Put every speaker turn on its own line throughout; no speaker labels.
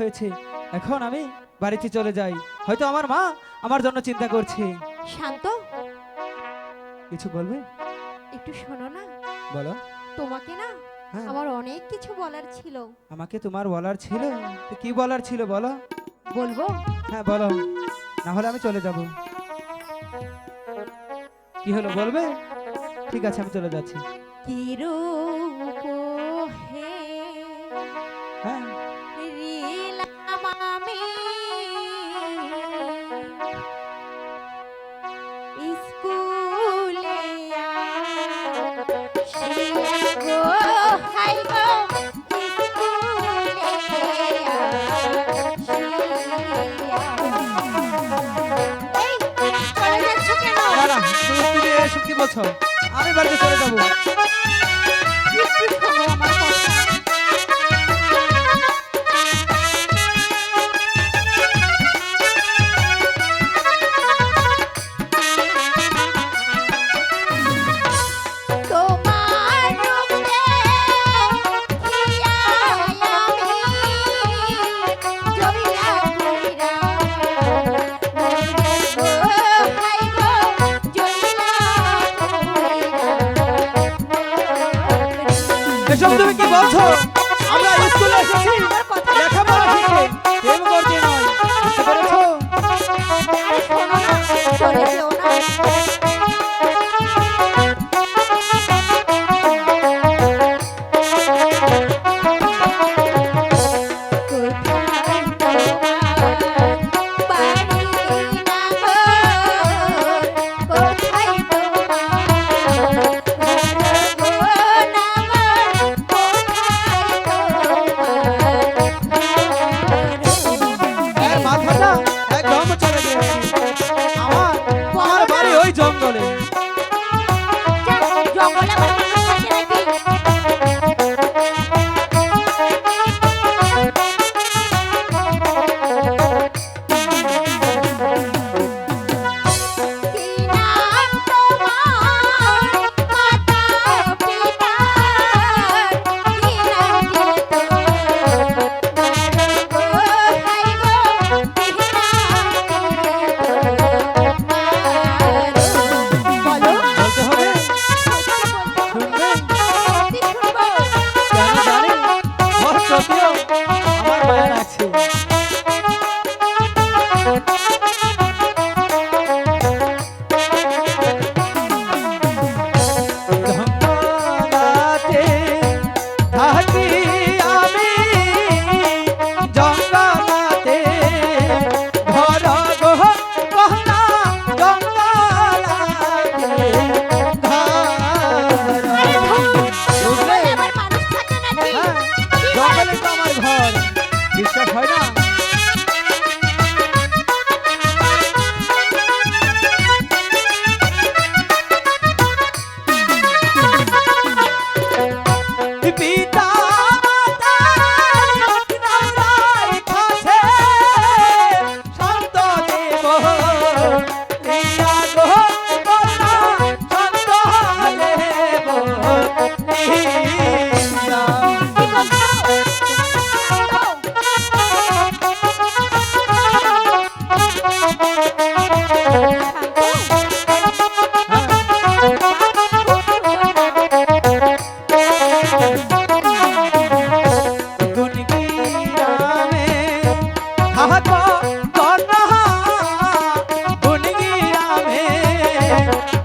হয়েছে। এখন আমি বাড়িতে চলে যাই। হয়তো আমার মা আমার জন্য চিন্তা করছে।
শান্ত।
কিছু বলবে?
একটু শোনো না।
বলো।
তোমাকে না
হ্যাঁ।
আমার অনেক কিছু বলার ছিল।
আমাকে তোমার বলার ছিল? তো কি বলার ছিল বলো?
বলব?
হ্যাঁ বলো। না হলে আমি চলে যাব। কি হলো বলবে? ঠিক আছে আমি চলে যাচ্ছি।
কি রূপ বলছো আমি বাড়িতে চলে
যাব। এসব তুমি কি বলছো?
আমরা স্কুলে এসেছি। লেখাপড়া শিখতে। প্রেম করতে
নয়। বুঝতে পেরেছ? Oh. Thank you.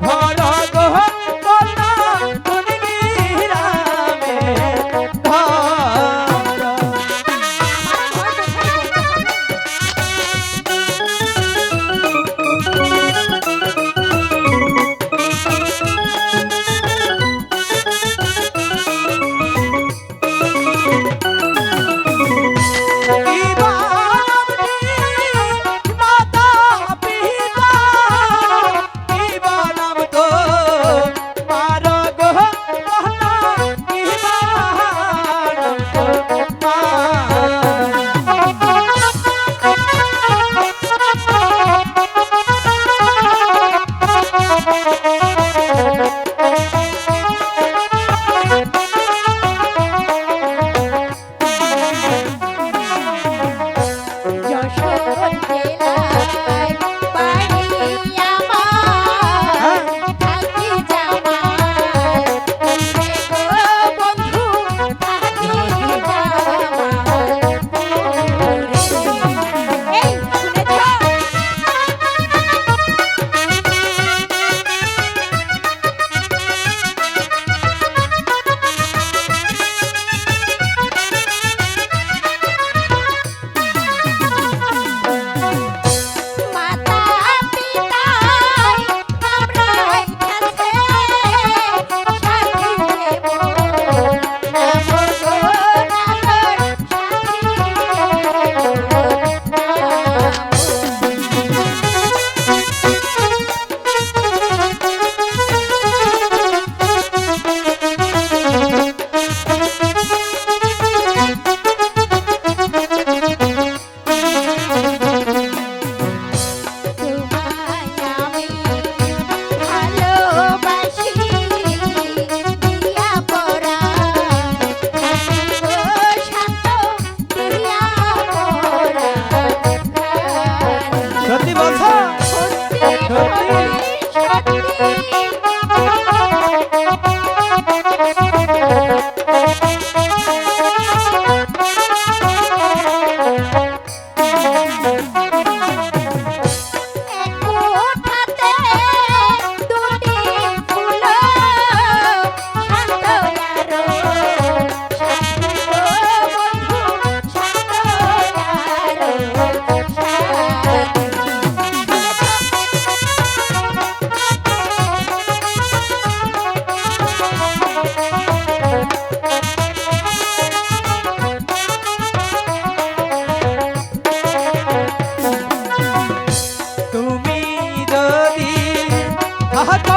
महत्व